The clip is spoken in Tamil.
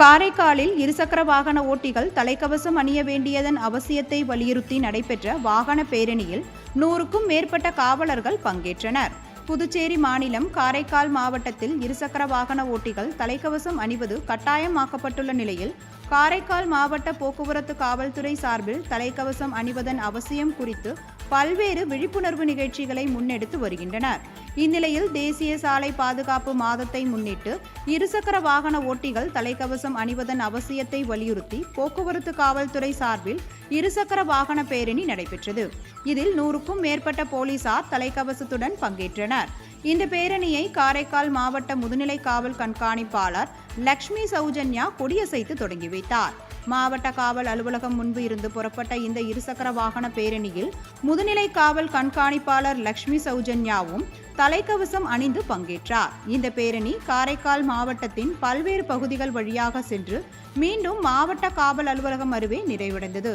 காரைக்காலில் இருசக்கர வாகன ஓட்டிகள் தலைக்கவசம் அணிய வேண்டியதன் அவசியத்தை வலியுறுத்தி நடைபெற்ற வாகன பேரணியில் நூறுக்கும் மேற்பட்ட காவலர்கள் பங்கேற்றனர். புதுச்சேரி மாநிலம் காரைக்கால் மாவட்டத்தில் இருசக்கர வாகன ஓட்டிகள் தலைக்கவசம் அணிவது கட்டாயமாக்கப்பட்டுள்ள நிலையில் காரைக்கால் மாவட்ட போக்குவரத்து காவல்துறை சார்பில் தலைக்கவசம் அணிவதன் அவசியம் குறித்து பல்வேறு விழிப்புணர்வு நிகழ்ச்சிகளை முன்னெடுத்து வருகின்றனர். இந்நிலையில் தேசிய சாலை பாதுகாப்பு மாதத்தை முன்னிட்டு இருசக்கர வாகன ஓட்டிகள் தலைக்கவசம் அணிவதன் அவசியத்தை வலியுறுத்தி போக்குவரத்து காவல்துறை சார்பில் இருசக்கர வாகன பேரணி நடைபெற்றது. இதில் நூறுக்கும் மேற்பட்ட போலீசார் தலைக்கவசத்துடன் பங்கேற்றனர். இந்த பேரணியை காரைக்கால் மாவட்ட முதுநிலை காவல் கண்காணிப்பாளர் லக்ஷ்மி சௌஜன்யா கொடியசைத்து தொடங்கி வைத்தார். மாவட்ட காவல் அலுவலகம் முன்பு இருந்து புறப்பட்ட இந்த இருசக்கர வாகன பேரணியில் முதுநிலை காவல் கண்காணிப்பாளர் லக்ஷ்மி சௌஜன்யாவும் தலைக்கவசம் அணிந்து பங்கேற்றார். இந்த பேரணி காரைக்கால் மாவட்டத்தின் பல்வேறு பகுதிகள் வழியாக சென்று மீண்டும் மாவட்ட காவல் அலுவலகம் அருகே நிறைவடைந்தது.